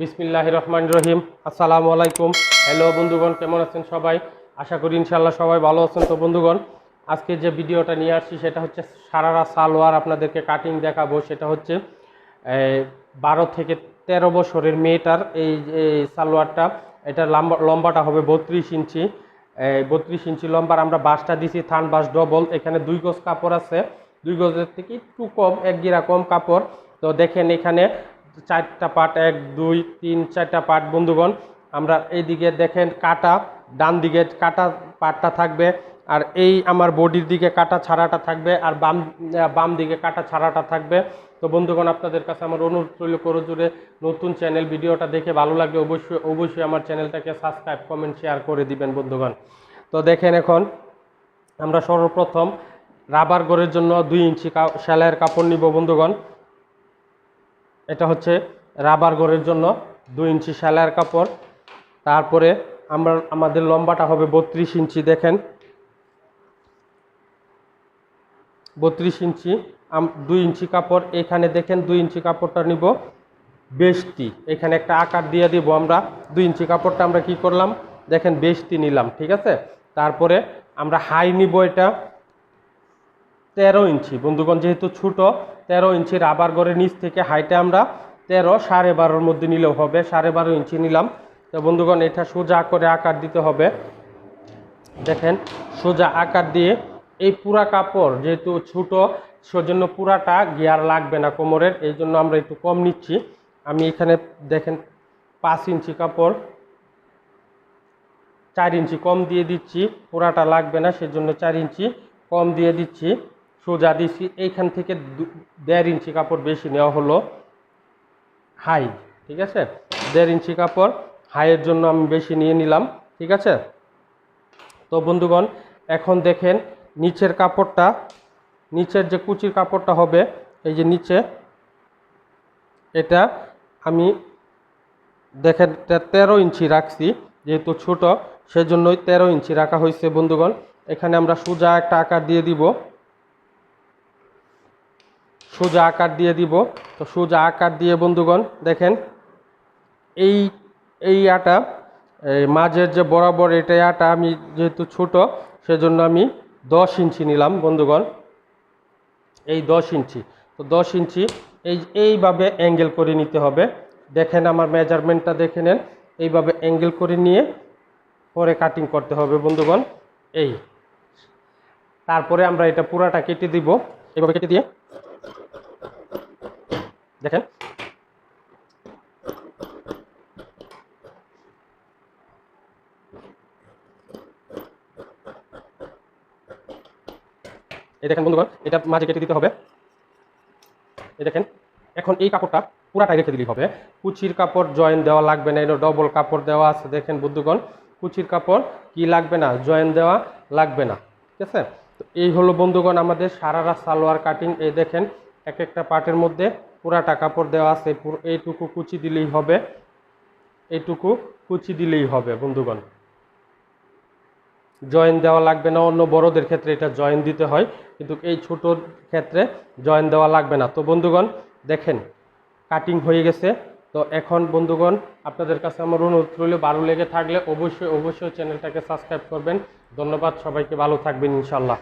বিসমিল্লাহ রহমান রহিম। আসসালামু আলাইকুম। হ্যালো বন্ধুগণ, কেমন আছেন সবাই? আশা করি ইনশাল্লাহ সবাই ভালো আছেন। তো বন্ধুগণ, আজকে যে ভিডিওটা নিয়ে আসছি সেটা হচ্ছে সারারা সালোয়ার আপনাদেরকে কাটিং দেখাবো। সেটা হচ্ছে বারো থেকে তেরো বছরের মেয়েটার এই এই সালোয়ারটা। এটা লম্বা, লম্বাটা হবে বত্রিশ ইঞ্চি। বত্রিশ ইঞ্চি লম্বার। আমরা বাসটা দিছি, থান বাস ডবল এখানে দুই গজ কাপড় আছে। দুই গজের থেকে একটু কম এক গিরা কম কাপড়। তো দেখেন এখানে চারটা পাট, এক, দুই, তিন, চারটা পাট। বন্ধুগণ, আমরা এইদিকে দেখেন কাটা, ডান দিকে কাটা পাটটা থাকবে, আর এই আমার বডির দিকে কাটা ছাড়াটা থাকবে, আর বাম বাম দিকে কাটা ছাড়াটা থাকবে। তো বন্ধুগণ, আপনাদের কাছে আমার অনুরোধ রইল করো জুড়ে নতুন চ্যানেল ভিডিওটা দেখে ভালো লাগলে অবশ্যই অবশ্যই আমার চ্যানেলটাকে সাবস্ক্রাইব, কমেন্ট, শেয়ার করে দিবেন বন্ধুগণ। তো দেখেন এখন আমরা সর্বপ্রথম রাবার গড়ের জন্য দুই ইঞ্চি সেলাইয়ের কাপড় নিব বন্ধুগণ। এটা হচ্ছে রাবার গড়ের জন্য দুই ইঞ্চি সেলাইয়ের কাপড়। তারপরে আমরা, আমাদের লম্বাটা হবে বত্রিশ ইঞ্চি, দেখেন। বত্রিশ ইঞ্চি দুই ইঞ্চি কাপড়। এখানে দেখেন দুই ইঞ্চি কাপড়টা নিব। বেশটি এখানে একটা আকার দিয়ে দিব আমরা। দুই ইঞ্চি কাপড়টা আমরা কি করলাম? দেখেন বেশটি নিলাম, ঠিক আছে? তারপরে আমরা হাই নিব এটা। তেরো ইঞ্চি। বন্ধুগণ, যেহেতু ছোট, তেরো ইঞ্চি রাবার গড়ে নিচ থেকে হাইটে আমরা তেরো সাড়ে বারোর মধ্যে নিলেও হবে। সাড়ে বারো ইঞ্চি নিলাম। তো বন্ধুগণ, এটা সোজা করে আকার দিতে হবে। দেখেন, সোজা আকার দিয়ে এই পুরা কাপড় যেহেতু ছোট, সেজন্য পুরাটা গিয়ার লাগবে না কোমরের। এই জন্য আমরা একটু কম নিচ্ছি। আমি এখানে দেখেন, পাঁচ ইঞ্চি কাপড়, চার ইঞ্চি কম দিয়ে দিচ্ছি। পুরাটা লাগবে না, সেজন্য চার ইঞ্চি কম দিয়ে দিচ্ছি। সোজা দিচ্ছি এইখান থেকে দেড় ইঞ্চি কাপড় বেশি নেওয়া হলো। হাই, ঠিক আছে? দেড় ইঞ্চি কাপড়, হাইয়ের জন্য আমি বেশি নিয়ে নিলাম, ঠিক আছে? তো বন্ধুগণ, এখন দেখেন নিচের কাপড়টা, নিচের যে কুচির কাপড়টা হবে, এই যে নিচে, এটা আমি দেখেন তেরো ইঞ্চি রাখছি, যেহেতু ছোট, সেজন্যই তেরো ইঞ্চি রাখা হয়েছে বন্ধুগণ। এখানে আমরা সোজা একটা আকার দিয়ে দিব। সোজা আকার দিয়ে দিব। তো সোজা আকার দিয়ে বন্ধুগণ, দেখেন এই এই আটা, এই মাঝের যে বরাবর এটা আটা আমি যেহেতু ছোট, সেজন্য আমি দশ ইঞ্চি নিলাম বন্ধুগণ। এই দশ ইঞ্চি। তো দশ ইঞ্চি এই, এইভাবে অ্যাঙ্গেল করে নিতে হবে। দেখেন আমার মেজারমেন্টটা দেখে নেন। এইভাবে অ্যাঙ্গেল করে নিয়ে পরে কাটিং করতে হবে বন্ধুগণ। এই। তারপরে আমরা এটা পুরাটা কেটে দিব। এইভাবে কেটে দিয়ে দেখেন। এই দেখেন বন্ধুগণ, এটা মাঝে কেটে দিতে হবে। এই দেখেন, এখন এই কাপড়টা পুরাটাই রেখে দিলেই হবে। কুচির কাপড় জয়েন দেওয়া লাগবে না এটা ডবল কাপড় দেওয়া আছে, দেখেন বন্ধুগণ। কুচির কাপড় কি লাগবে না, জয়েন দেওয়া লাগবে না, ঠিক আছে? তো এই হলো বন্ধুগণ আমাদের সারারা সালোয়ার কাটিং এই দেখেন, এক একটা পার্টের মধ্যে পুরাটা কাপড় দেওয়া আছে, পুরো এইটুকু কুচি দিলেই হবে। এইটুকু কুচি দিলেই হবে, বন্ধুগণ। জয়েন দেওয়া লাগবে না, অন্য বড়দের ক্ষেত্রে এটা জয়েন দিতে হয়, কিন্তু এই ছোটোর ক্ষেত্রে জয়েন দেওয়া লাগবে না। তো বন্ধুগণ, দেখেন কাটিং হয়ে গেছে। তো এখন, বন্ধুগণ, আপনাদের কাছে আমার অনুরোধ রইল, ভালো লেগে থাকলে অবশ্যই অবশ্যই চ্যানেলটাকে সাবস্ক্রাইব করবেন। ধন্যবাদ, সবাইকে ভালো থাকবেন ইনশাল্লাহ